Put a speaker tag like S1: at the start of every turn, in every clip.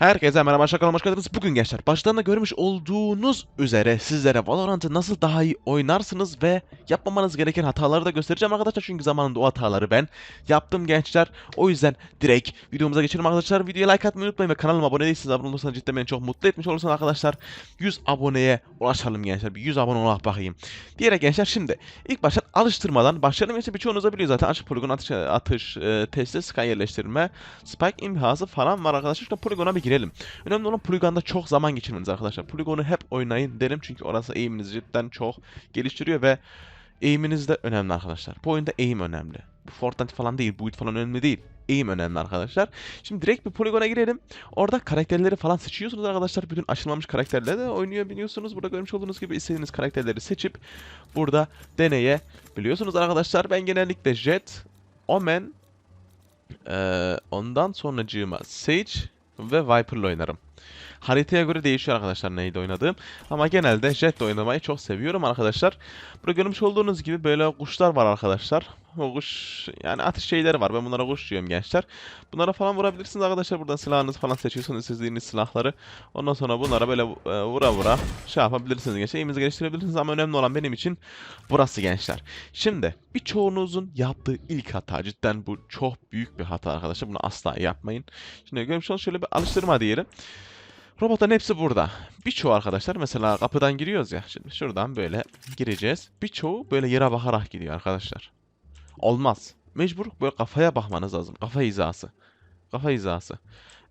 S1: Herkese merhaba şakalı hoş geldiniz. Bugün gençler başlarında görmüş olduğunuz üzere sizlere Valorant'ı nasıl daha iyi oynarsınız ve yapmamanız gereken hataları da göstereceğim arkadaşlar. Çünkü zamanında o hataları ben yaptım gençler. O yüzden direkt videomuza geçelim arkadaşlar. Videoya like atmayı unutmayın ve kanalıma abone değilseniz abone olursanız cidden beni çok mutlu etmiş olursunuz arkadaşlar. 100 aboneye ulaşalım gençler. Bir 100 abone olarak bakayım. Diyerek gençler şimdi ilk başta alıştırmadan başlayalım. İşte birçoğunuz da biliyor zaten açık poligon atış, atış e, testi, sky yerleştirme, spike imhası falan var arkadaşlar. Şimdi poligona bir girelim. Önemli olan poligonda çok zaman geçirmeniz arkadaşlar. Poligonu hep oynayın derim çünkü orası eğiminizi cidden çok geliştiriyor ve eğiminiz de önemli arkadaşlar. Bu oyunda eğim önemli. Bu Fortnite falan değil, build falan önemli değil. Eğim önemli arkadaşlar. Şimdi direkt bir poligona girelim. Orada karakterleri falan seçiyorsunuz arkadaşlar. Bütün açılmamış karakterleri de oynuyor biliyorsunuz. Burada görmüş olduğunuz gibi istediğiniz karakterleri seçip burada deneye biliyorsunuz arkadaşlar. Ben genellikle Jet, Omen, eee, ondan sonracığıma Sage ve Viper'la oynarım. Haritaya göre değişiyor arkadaşlar neydi oynadığım. Ama genelde Jet'le oynamayı çok seviyorum arkadaşlar. Burada görmüş olduğunuz gibi böyle kuşlar var arkadaşlar. O kuş yani atış şeyleri var. Ben bunlara kuş diyorum gençler. Bunlara falan vurabilirsiniz arkadaşlar. Buradan silahınızı falan seçiyorsunuz istediğiniz silahları. Ondan sonra bunlara böyle e, vura vura şey yapabilirsiniz gençler. Eğimizi geliştirebilirsiniz ama önemli olan benim için burası gençler. Şimdi birçoğunuzun yaptığı ilk hata cidden bu çok büyük bir hata arkadaşlar. Bunu asla yapmayın. Şimdi görmüş olduğunuz şöyle bir alıştırma diyelim. Robotların hepsi burada. Birçoğu arkadaşlar mesela kapıdan giriyoruz ya. Şimdi şuradan böyle gireceğiz. Birçoğu böyle yere bakarak gidiyor arkadaşlar. Olmaz. Mecbur böyle kafaya bakmanız lazım. Kafa hizası. Kafa hizası.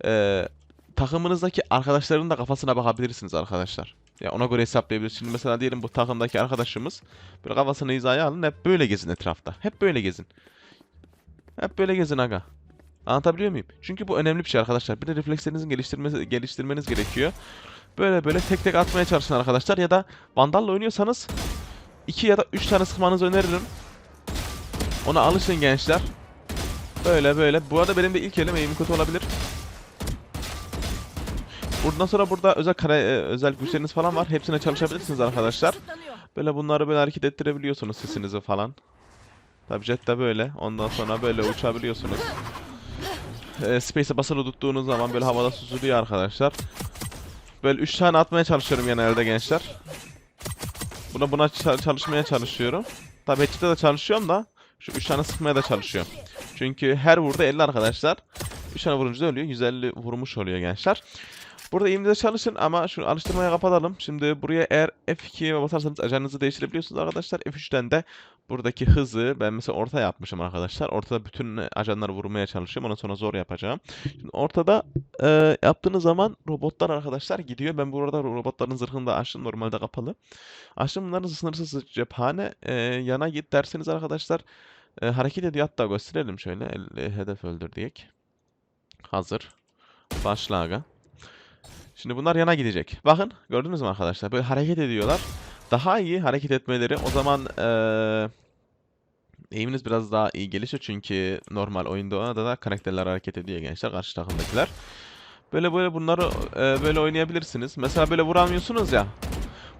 S1: Ee, takımınızdaki arkadaşların da kafasına bakabilirsiniz arkadaşlar. Ya ona göre hesaplayabilirsiniz. Şimdi mesela diyelim bu takımdaki arkadaşımız böyle kafasını hizaya alın. Hep böyle gezin etrafta. Hep böyle gezin. Hep böyle gezin aga. Anlatabiliyor muyum? Çünkü bu önemli bir şey arkadaşlar. Bir de reflekslerinizin geliştirmesi, geliştirmeniz gerekiyor. Böyle böyle tek tek atmaya çalışın arkadaşlar. Ya da Vandal'la oynuyorsanız 2 ya da 3 tane sıkmanızı öneririm. Ona alışın gençler. Böyle böyle. Bu arada benim de ilk elim eğim kötü olabilir. Buradan sonra burada özel kare, e, özel güçleriniz falan var. Hepsine çalışabilirsiniz arkadaşlar. Böyle bunları böyle hareket ettirebiliyorsunuz sesinizi falan. Tabi jet de böyle. Ondan sonra böyle uçabiliyorsunuz. E, Space'e basılı tuttuğunuz zaman böyle havada süzülüyor arkadaşlar. Böyle 3 tane atmaya çalışıyorum genelde gençler. Buna buna ça- çalışmaya çalışıyorum. Tabi headshot'ta da çalışıyorum da şu 3 tane sıkmaya da çalışıyorum. Çünkü her vurda 50 arkadaşlar. 3 tane vurunca da ölüyor. 150 vurmuş oluyor gençler. Burada eğimde çalışın ama şu alıştırmaya kapatalım. Şimdi buraya eğer F2'ye basarsanız ajanınızı değiştirebiliyorsunuz arkadaşlar. F3'ten de buradaki hızı ben mesela orta yapmışım arkadaşlar. Ortada bütün ajanları vurmaya çalışıyorum. Ondan sonra zor yapacağım. Şimdi ortada e, yaptığınız zaman robotlar arkadaşlar gidiyor. Ben burada robotların zırhını da açtım. Normalde kapalı. Açtım bunların sınırsız cephane. E, yana git derseniz arkadaşlar e, hareket ediyor. Hatta gösterelim şöyle. El- hedef öldür diyek. Hazır. Başla aga. Şimdi bunlar yana gidecek. Bakın gördünüz mü arkadaşlar? Böyle hareket ediyorlar. Daha iyi hareket etmeleri o zaman eee eğiminiz biraz daha iyi gelişiyor çünkü normal oyunda da, da karakterler hareket ediyor gençler karşı takımdakiler. Böyle böyle bunları eee, böyle oynayabilirsiniz. Mesela böyle vuramıyorsunuz ya.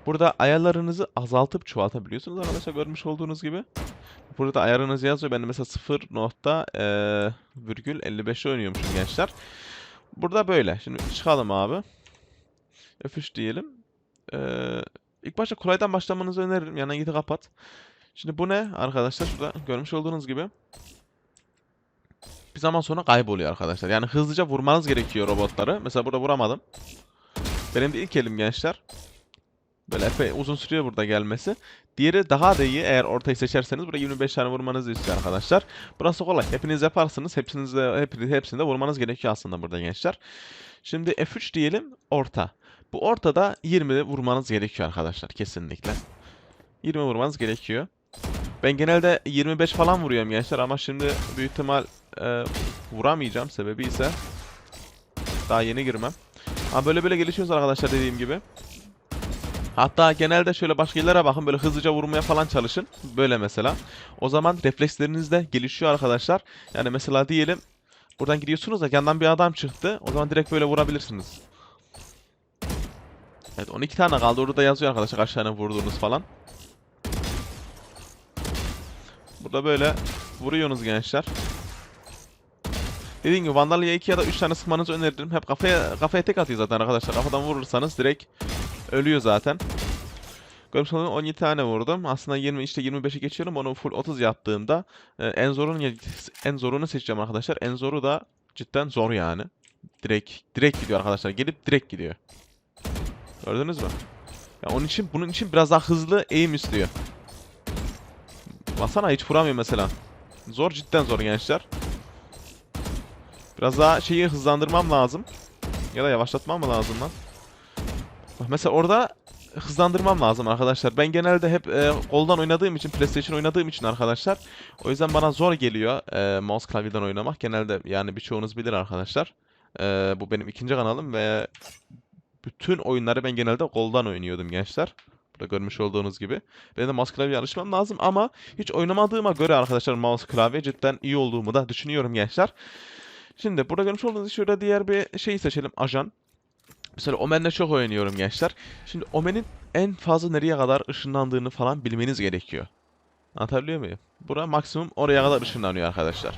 S1: Burada ayarlarınızı azaltıp çoğaltabiliyorsunuz arkadaşlar görmüş olduğunuz gibi. Burada ayarınız yazıyor. Ben mesela 0 nokta eee, virgül 55'e oynuyormuşum gençler. Burada böyle. Şimdi çıkalım abi. F3 diyelim. Ee, ilk başta kolaydan başlamanızı öneririm. Yana gidi kapat. Şimdi bu ne arkadaşlar? Şurada görmüş olduğunuz gibi. Bir zaman sonra kayboluyor arkadaşlar. Yani hızlıca vurmanız gerekiyor robotları. Mesela burada vuramadım. Benim de ilk elim gençler. Böyle epey uzun sürüyor burada gelmesi. Diğeri daha da iyi eğer ortayı seçerseniz buraya 25 tane vurmanızı istiyor arkadaşlar. Burası kolay. Hepiniz yaparsınız. Hepsiniz de, hepiniz, hepsini de vurmanız gerekiyor aslında burada gençler. Şimdi F3 diyelim orta. Bu ortada 20 vurmanız gerekiyor arkadaşlar kesinlikle. 20 vurmanız gerekiyor. Ben genelde 25 falan vuruyorum gençler ama şimdi büyük ihtimal e, vuramayacağım. Sebebi ise daha yeni girmem. Ama böyle böyle gelişiyoruz arkadaşlar dediğim gibi. Hatta genelde şöyle başka yerlere bakın böyle hızlıca vurmaya falan çalışın. Böyle mesela. O zaman refleksleriniz de gelişiyor arkadaşlar. Yani mesela diyelim buradan gidiyorsunuz da yandan bir adam çıktı. O zaman direkt böyle vurabilirsiniz. Evet 12 tane kaldı. Orada yazıyor arkadaşlar kaç tane vurduğunuz falan. Burada böyle vuruyorsunuz gençler. Dediğim gibi Vandalya'ya 2 ya da 3 tane sıkmanızı öneririm. Hep kafaya kafaya tek atıyor zaten arkadaşlar. Kafadan vurursanız direkt ölüyor zaten. Görmüş olduğunuz 17 tane vurdum. Aslında 20 işte 25'e geçiyorum. Onu full 30 yaptığımda en zorunu en zorunu seçeceğim arkadaşlar. En zoru da cidden zor yani. Direkt direkt gidiyor arkadaşlar. Gelip direkt gidiyor. Gördünüz mü? Ya onun için bunun için biraz daha hızlı aim istiyor. Basana hiç vuramıyor mesela. Zor cidden zor gençler. Biraz daha şeyi hızlandırmam lazım. Ya da yavaşlatmam mı lazım lan? Mesela orada hızlandırmam lazım arkadaşlar. Ben genelde hep e, koldan oynadığım için, PlayStation oynadığım için arkadaşlar. O yüzden bana zor geliyor e, mouse klavyeden oynamak. Genelde yani birçoğunuz bilir arkadaşlar. E, bu benim ikinci kanalım ve bütün oyunları ben genelde koldan oynuyordum gençler. Burada görmüş olduğunuz gibi. Benim de mouse klavyeye alışmam lazım ama hiç oynamadığıma göre arkadaşlar mouse klavye cidden iyi olduğumu da düşünüyorum gençler. Şimdi burada görmüş olduğunuz şurada diğer bir şeyi seçelim. Ajan. Mesela Omen'le çok oynuyorum gençler. Şimdi Omen'in en fazla nereye kadar ışınlandığını falan bilmeniz gerekiyor. Anlatabiliyor muyum? Bura maksimum oraya kadar ışınlanıyor arkadaşlar.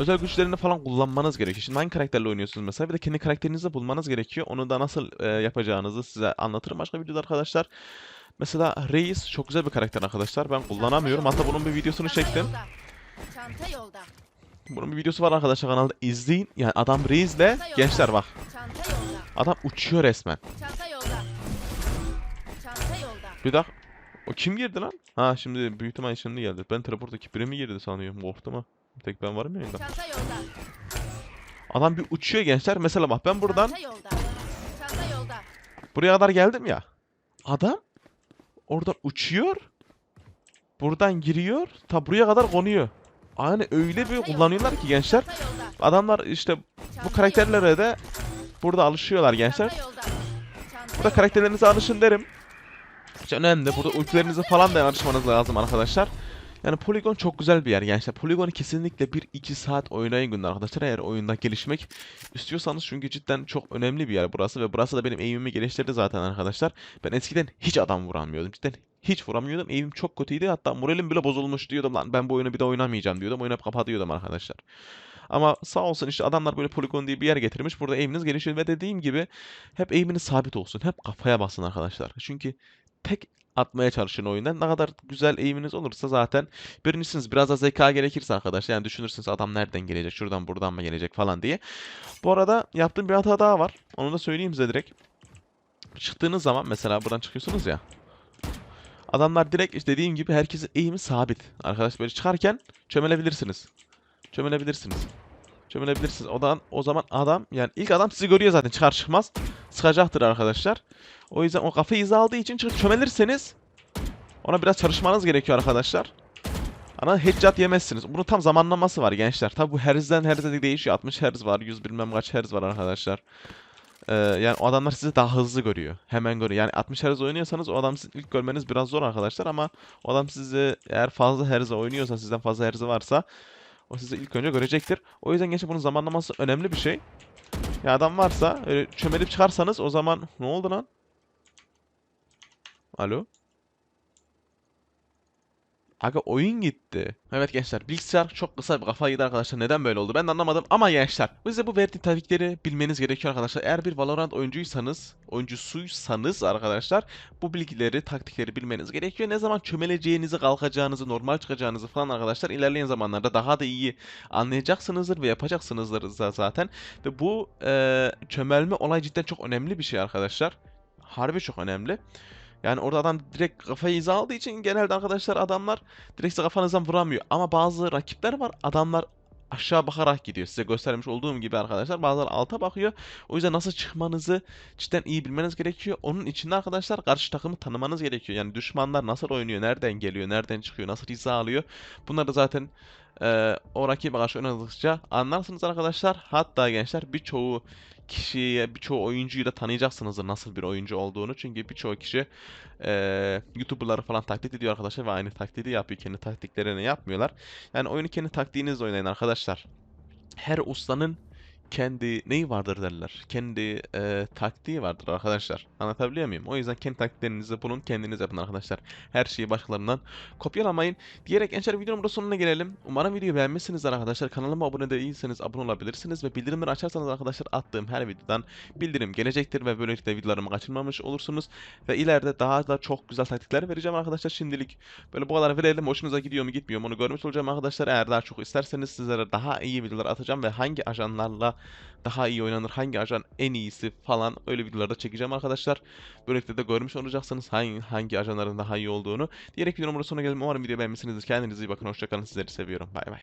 S1: Özel güçlerini falan kullanmanız gerekiyor. Şimdi hangi karakterle oynuyorsunuz mesela? Bir de kendi karakterinizi bulmanız gerekiyor. Onu da nasıl e, yapacağınızı size anlatırım başka videoda arkadaşlar. Mesela Reis çok güzel bir karakter arkadaşlar. Ben kullanamıyorum. Hatta bunun bir videosunu çektim.
S2: Çanta yolda.
S1: Bunun bir videosu var arkadaşlar kanalda. izleyin. Yani adam Reis'le gençler bak. Adam uçuyor resmen.
S2: Çanta yolda. Çanta yolda.
S1: Bir dakika. O kim girdi lan? Ha şimdi büyük ihtimal şimdi geldi. Ben teleporttaki biri mi girdi sanıyorum. Korktum ha. Tek ben varım ya yayında.
S2: Çanta yolda.
S1: Adam bir uçuyor gençler. Mesela bak ben buradan
S2: Çanta yolda. Çanta yolda.
S1: buraya kadar geldim ya. Adam oradan uçuyor. Buradan giriyor. Ta buraya kadar konuyor. Yani öyle bir kullanıyorlar ki gençler.
S2: Çanta yolda.
S1: Adamlar işte bu karakterlere de burada alışıyorlar gençler.
S2: Çanta yolda. Çanta
S1: Burada karakterlerinize alışın derim. İşte önemli. Burada ultilerinizi falan da alışmanız lazım arkadaşlar. Yani Polygon çok güzel bir yer gençler. Polygon'u kesinlikle 1-2 saat oynayın günde arkadaşlar. Eğer oyunda gelişmek istiyorsanız çünkü cidden çok önemli bir yer burası. Ve burası da benim aim'imi geliştirdi zaten arkadaşlar. Ben eskiden hiç adam vuramıyordum. Cidden hiç vuramıyordum. Aim'im çok kötüydü. Hatta moralim bile bozulmuş diyordum lan. Ben bu oyunu bir de oynamayacağım diyordum. Oyunu hep kapatıyordum arkadaşlar. Ama sağ olsun işte adamlar böyle poligon diye bir yer getirmiş. Burada aim'iniz gelişiyor ve dediğim gibi hep aim'iniz sabit olsun. Hep kafaya basın arkadaşlar. Çünkü tek atmaya çalışın oyundan. Ne kadar güzel aim'iniz olursa zaten birincisiniz. Biraz da zeka gerekirse arkadaşlar. Yani düşünürsünüz adam nereden gelecek, şuradan buradan mı gelecek falan diye. Bu arada yaptığım bir hata daha var. Onu da söyleyeyim size direkt. Çıktığınız zaman mesela buradan çıkıyorsunuz ya. Adamlar direkt işte dediğim gibi herkesin eğimi sabit. Arkadaş böyle çıkarken çömelebilirsiniz. Çömelebilirsiniz. Çömelebilirsiniz. O, da, o zaman adam yani ilk adam sizi görüyor zaten çıkar çıkmaz. Sıkacaktır arkadaşlar. O yüzden o kafayı izi aldığı için çıkıp çömelirseniz ona biraz çalışmanız gerekiyor arkadaşlar. Ana headshot yemezsiniz. Bunun tam zamanlaması var gençler. Tabi bu herzden herze de değişiyor. 60 herz var, 100 bilmem kaç herz var arkadaşlar. Ee, yani o adamlar sizi daha hızlı görüyor. Hemen görüyor. Yani 60 herz oynuyorsanız o adam sizin ilk görmeniz biraz zor arkadaşlar ama o adam sizi eğer fazla herz oynuyorsa, sizden fazla herzi varsa o sizi ilk önce görecektir. O yüzden gençler bunun zamanlaması önemli bir şey. Ya adam varsa öyle çömelip çıkarsanız o zaman ne oldu lan? Alo? Aga oyun gitti. Evet gençler bilgisayar çok kısa bir kafa yedi arkadaşlar. Neden böyle oldu ben de anlamadım. Ama gençler bize bu verdiği tafikleri bilmeniz gerekiyor arkadaşlar. Eğer bir Valorant oyuncuysanız, oyuncusuysanız arkadaşlar bu bilgileri, taktikleri bilmeniz gerekiyor. Ne zaman çömeleceğinizi, kalkacağınızı, normal çıkacağınızı falan arkadaşlar ilerleyen zamanlarda daha da iyi anlayacaksınızdır ve yapacaksınızdır za- zaten. Ve bu eee, çömelme olay cidden çok önemli bir şey arkadaşlar. Harbi çok önemli. Yani orada adam direkt kafayı izi aldığı için genelde arkadaşlar adamlar direkt size kafanızdan vuramıyor. Ama bazı rakipler var adamlar aşağı bakarak gidiyor. Size göstermiş olduğum gibi arkadaşlar bazıları alta bakıyor. O yüzden nasıl çıkmanızı cidden iyi bilmeniz gerekiyor. Onun için de arkadaşlar karşı takımı tanımanız gerekiyor. Yani düşmanlar nasıl oynuyor, nereden geliyor, nereden çıkıyor, nasıl hiza alıyor. Bunları zaten eee o rakibe karşı oynadıkça anlarsınız arkadaşlar. Hatta gençler birçoğu kişiye, birçoğu oyuncuyu da tanıyacaksınızdır nasıl bir oyuncu olduğunu. Çünkü birçoğu kişi eee YouTuber'ları falan taklit ediyor arkadaşlar ve aynı taklidi yapıyor. Kendi taktiklerini yapmıyorlar. Yani oyunu kendi taktiğinizle oynayın arkadaşlar. Her ustanın kendi neyi vardır derler. Kendi e, taktiği vardır arkadaşlar. Anlatabiliyor muyum? O yüzden kendi taktiklerinizi bulun, kendiniz yapın arkadaşlar. Her şeyi başkalarından kopyalamayın. Diyerek gençler videonun burada sonuna gelelim. Umarım videoyu beğenmişsinizdir arkadaşlar. Kanalıma abone değilseniz abone olabilirsiniz ve bildirimleri açarsanız arkadaşlar attığım her videodan bildirim gelecektir ve böylelikle videolarımı kaçırmamış olursunuz. Ve ileride daha da çok güzel taktikler vereceğim arkadaşlar. Şimdilik böyle bu kadar verelim. Hoşunuza gidiyor mu gitmiyor mu onu görmüş olacağım arkadaşlar. Eğer daha çok isterseniz sizlere daha iyi videolar atacağım ve hangi ajanlarla daha iyi oynanır, hangi ajan en iyisi falan öyle videolarda çekeceğim arkadaşlar. Böylelikle de görmüş olacaksınız hangi, hangi ajanların daha iyi olduğunu. Diyerek videonun burada sonuna gelelim. Umarım videoyu beğenmişsinizdir. Kendinize iyi bakın. Hoşçakalın. Sizleri seviyorum. Bay bay.